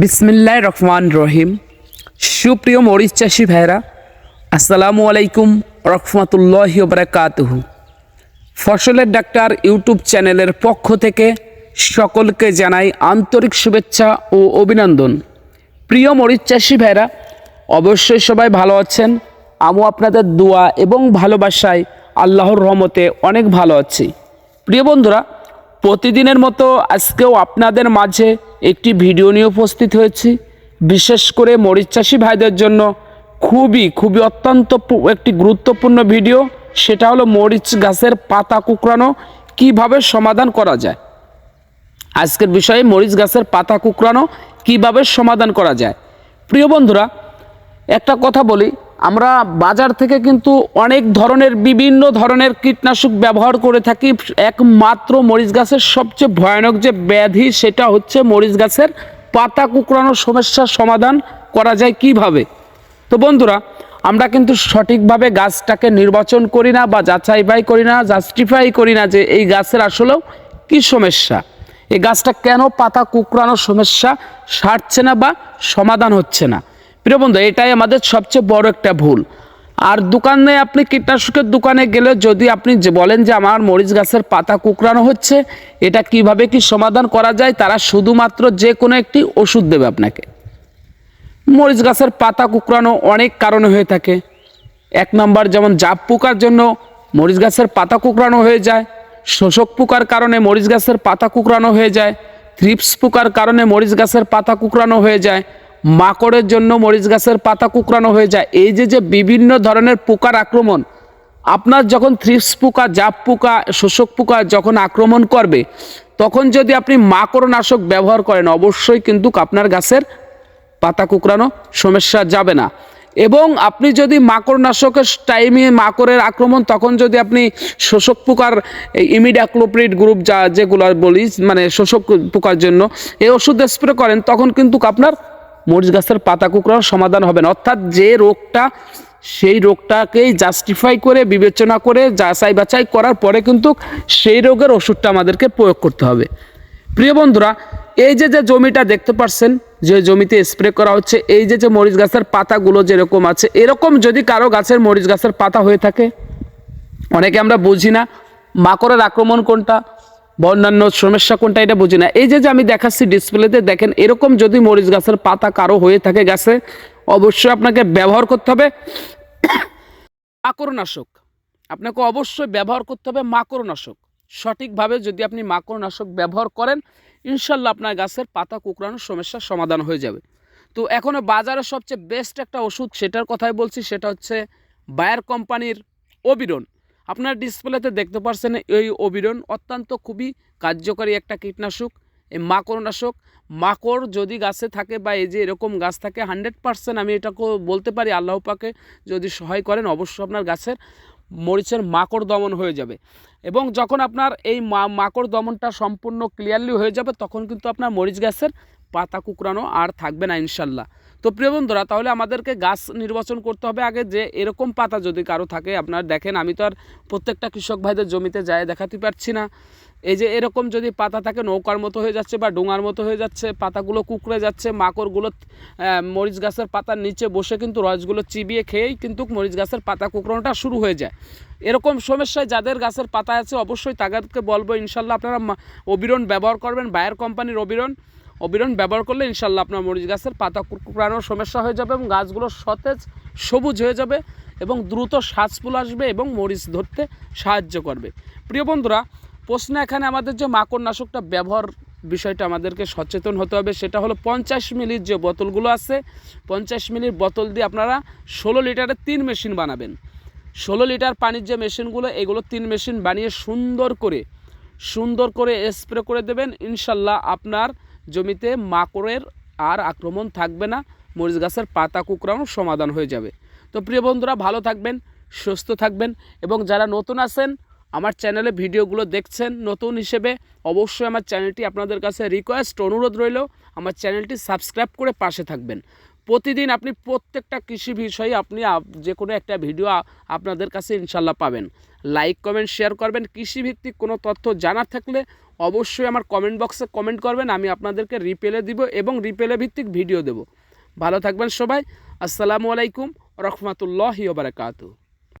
বিসমিল্লাহ রহমান রহিম। সুপ্রিয় মরিচ চাষি ভাইরা আসসালামু আলাইকুম রহমতুল্লাহ বারাকাতুহু। ফসলের ডাক্তার ইউটিউব চ্যানেলের পক্ষ থেকে সকলকে জানাই আন্তরিক শুভেচ্ছা ও অভিনন্দন। প্রিয় মরিচ চাষি ভাইরা অবশ্যই সবাই ভালো আছেন। আমও আপনাদের দোয়া এবং ভালোবাসায় আল্লাহর রহমতে অনেক ভালো আছি। প্রিয় বন্ধুরা, প্রতিদিনের মতো আজকেও আপনাদের মাঝে একটি ভিডিও নিয়ে উপস্থিত হয়েছি। বিশেষ করে মরিচ চাষি ভাইদের জন্য খুবই খুবই অত্যন্ত একটি গুরুত্বপূর্ণ ভিডিও। সেটা হলো মরিচ গাছের পাতা কুকরানো কীভাবে সমাধান করা যায়। আজকের বিষয়ে মরিচ গাছের পাতা কুকরানো কীভাবে সমাধান করা যায়। প্রিয় বন্ধুরা, একটা কথা বলি আমরা বাজার থেকে কিন্তু অনেক ধরনের, বিভিন্ন ধরনের কীটনাশক ব্যবহার করে থাকি। একমাত্র মরিচ গাছের সবচেয়ে ভয়ানক যে ব্যাধি, সেটা হচ্ছে মরিচ গাছের পাতা কুকরানোর সমস্যার সমাধান করা যায় কীভাবে? তো বন্ধুরা, আমরা কিন্তু সঠিকভাবে গাছটাকে নির্বাচন করি না বা যাচাই বাই করি না জাস্টিফাই করি না যে এই গাছের আসলেও কি সমস্যা। এই গাছটা কেন পাতা কুকরানোর সমস্যা সারছে না বা সমাধান হচ্ছে না? প্রিয় বন্ধু, এটাই আমাদের সবচেয়ে বড় একটা ভুল। আর দোকানে আপনি কীটনাশকের দোকানে গেলে যদি আপনি বলেন যে আমার মরিচ গাছের পাতা কুকরানো হচ্ছে, এটা কীভাবে কি সমাধান করা যায়? তারা শুধুমাত্র যে কোনো একটি ওষুধ দেবে আপনাকে। মরিচ গাছের পাতা কুকরানো অনেক কারণে হয়ে থাকে। এক নম্বর, যেমন জাপ পোকার জন্য মরিচ গাছের পাতা কুকরানো হয়ে যায়। শোষক পোকার কারণে মরিচ গাছের পাতা কুকরানো হয়ে যায়। থ্রিপস পোকার কারণে মরিচ গাছের পাতা কুকরানো হয়ে যায়। মাকড়ের জন্য মরিচ গাছের পাতা কুকরানো হয়ে যায়। এই যে যে বিভিন্ন ধরনের পোকার আক্রমণ, আপনার যখন থ্রিপস পোকা, জাপ পোকা, শোষক পোকা যখন আক্রমণ করবে, তখন যদি আপনি মাকড়নাশক ব্যবহার করেন, অবশ্যই কিন্তু আপনার গাছের পাতা কুকরানো সমস্যা যাবে না। এবং আপনি যদি মাকড়নাশকের টাইমে মাকড়ের আক্রমণ, তখন যদি আপনি শোষক পোকার ইমিডাক্লোপ্রিড গ্রুপ যা, যেগুলো বলি মানে শোষক পোকার জন্য এই ওষুধ স্প্রে করেন, তখন কিন্তু আপনার মরিচ গাছের পাতা কুকরানোর সমাধান হবে না। অর্থাৎ যে রোগটা, সেই রোগটাকেই জাস্টিফাই করে, বিবেচনা করে, যাচাই বাছাই করার পরে কিন্তু সেই রোগের ওষুধটা আমাদেরকে প্রয়োগ করতে হবে। প্রিয় বন্ধুরা, এই যে যে জমিটা দেখতে পাচ্ছেন যে জমিতে স্প্রে করা হচ্ছে, এই যে যে মরিচ গাছের পাতাগুলো যেরকম আছে, এরকম যদি কারও গাছের মরিচ গাছের পাতা হয়ে থাকে, অনেকে আমরা বুঝি না, মাকড়ের আক্রমণ কোনটা বা অন্যান্য সমস্যা কোনটা এটা বুঝি না। এই যে যে আমি দেখাচ্ছি ডিসপ্লেতে, দেখেন এরকম যদি মরিচ গাছের পাতা কারও হয়ে থাকে গাছে, অবশ্যই আপনাকে ব্যবহার করতে হবে মাকড়নাশক। আপনাকে অবশ্যই ব্যবহার করতে হবে মাকড়নাশক। সঠিকভাবে যদি আপনি মাকড়নাশক ব্যবহার করেন, ইনশাল্লাহ আপনার গাছের পাতা কুকড়ানোর সমস্যার সমাধান হয়ে যাবে। তো এখনও বাজারে সবচেয়ে বেস্ট একটা ওষুধ সেটার কথাই বলছি, সেটা হচ্ছে বায়ার কোম্পানির অবিরন আপনার ডিসপ্লেতে দেখতে পাচ্ছেন এই অবিরন অত্যন্ত খুবই কার্যকরী একটা কীটনাশক এই মাকড়নাশক। মাকড় যদি গাছে থাকে বা এই যে এরকম গাছ থাকে, হান্ড্রেড পার্সেন্ট আমি এটাকে বলতে পারি আল্লাহ পাকে, যদি সহায় করেন অবশ্যই আপনার গাছের মরিচের মাকড় দমন হয়ে যাবে। এবং যখন আপনার এই মাকড় দমনটা সম্পূর্ণ ক্লিয়ারলি হয়ে যাবে, তখন কিন্তু আপনার মরিচ গাছের পাতা কুকরানো আর থাকবে না ইনশাল্লাহ। তো প্রিয় বন্ধুরা, তাহলে আমাদেরকে গাছ নির্বাচন করতে হবে আগে যে এরকম পাতা যদি কারও থাকে, আপনার দেখেন আমি তো আর প্রত্যেকটা কৃষক ভাইদের জমিতে যায় দেখাতে পারছি না। এই যে এরকম যদি পাতা থাকে, নৌকার মতো হয়ে যাচ্ছে বা ডোঙার মতো হয়ে যাচ্ছে, পাতাগুলো কুকড়ে যাচ্ছে, মাকড়গুলো মরিচ গাছের পাতার নিচে বসে কিন্তু রসগুলো চিবিয়ে খেয়েই কিন্তু মরিচ গাছের পাতা কুকড়ানোটা শুরু হয়ে যায়। এরকম সমস্যায় যাদের গাছের পাতা আছে, অবশ্যই তাদেরকে বলব, ইনশাল্লাহ আপনারা অবিরন ব্যবহার করবেন, বায়ার কোম্পানির অবিরন অবিরন ব্যবহার করলে ইনশাল্লাহ আপনার মরিচ গাছের পাতা কুকড়ানোর সমস্যা হয়ে যাবে এবং গাছগুলো সতেজ, সবুজ হয়ে যাবে এবং দ্রুত শ্বাসফুল আসবে এবং মরিচ ধরতে সাহায্য করবে। প্রিয় বন্ধুরা, প্রশ্ন এখানে আমাদের যে মাকড়নাশকটা ব্যবহার বিষয়টা আমাদেরকে সচেতন হতে হবে, সেটা হলো পঞ্চাশ মিলির যে বোতলগুলো আছে, পঞ্চাশ মিলির বোতল দিয়ে আপনারা ষোলো লিটারের তিন মেশিন বানাবেন। ষোলো লিটার পানির যে মেশিনগুলো, এগুলো তিন মেশিন বানিয়ে সুন্দর করে সুন্দর করে স্প্রে করে দেবেন। ইনশাল্লাহ আপনার জমিতে মাকড়ের আর আক্রমণ থাকবে না, মরিচ গাছের পাতা কুকরানোর সমাধান হয়ে যাবে। তো প্রিয় বন্ধুরা, ভালো থাকবেন, সুস্থ থাকবেন এবং যারা নতুন আছেন, আমার চ্যানেলে ভিডিওগুলো দেখছেন নতুন হিসেবে, অবশ্যই আমার চ্যানেলটি আপনাদের কাছে রিকোয়েস্ট অনুরোধ রইল, আমার চ্যানেলটি সাবস্ক্রাইব করে পাশে থাকবেন। প্রতিদিন আপনি প্রত্যেকটা কৃষি বিষয়ে আপনি যে কোনো একটা ভিডিও আপনাদের কাছে ইনশাল্লাহ পাবেন। লাইক কমেন্ট শেয়ার করবেন। কৃষিভিত্তিক কোনো তথ্য জানার থাকলে অবশ্যই আমার কমেন্ট বক্সে কমেন্ট করবেন। আমি আপনাদেরকে রিপেলে দিব এবং রিপেলে ভিত্তিক ভিডিও দেব। ভালো থাকবেন সবাই। আসসালামু আলাইকুম। রহমতুল্লাহি ওবরাকাতু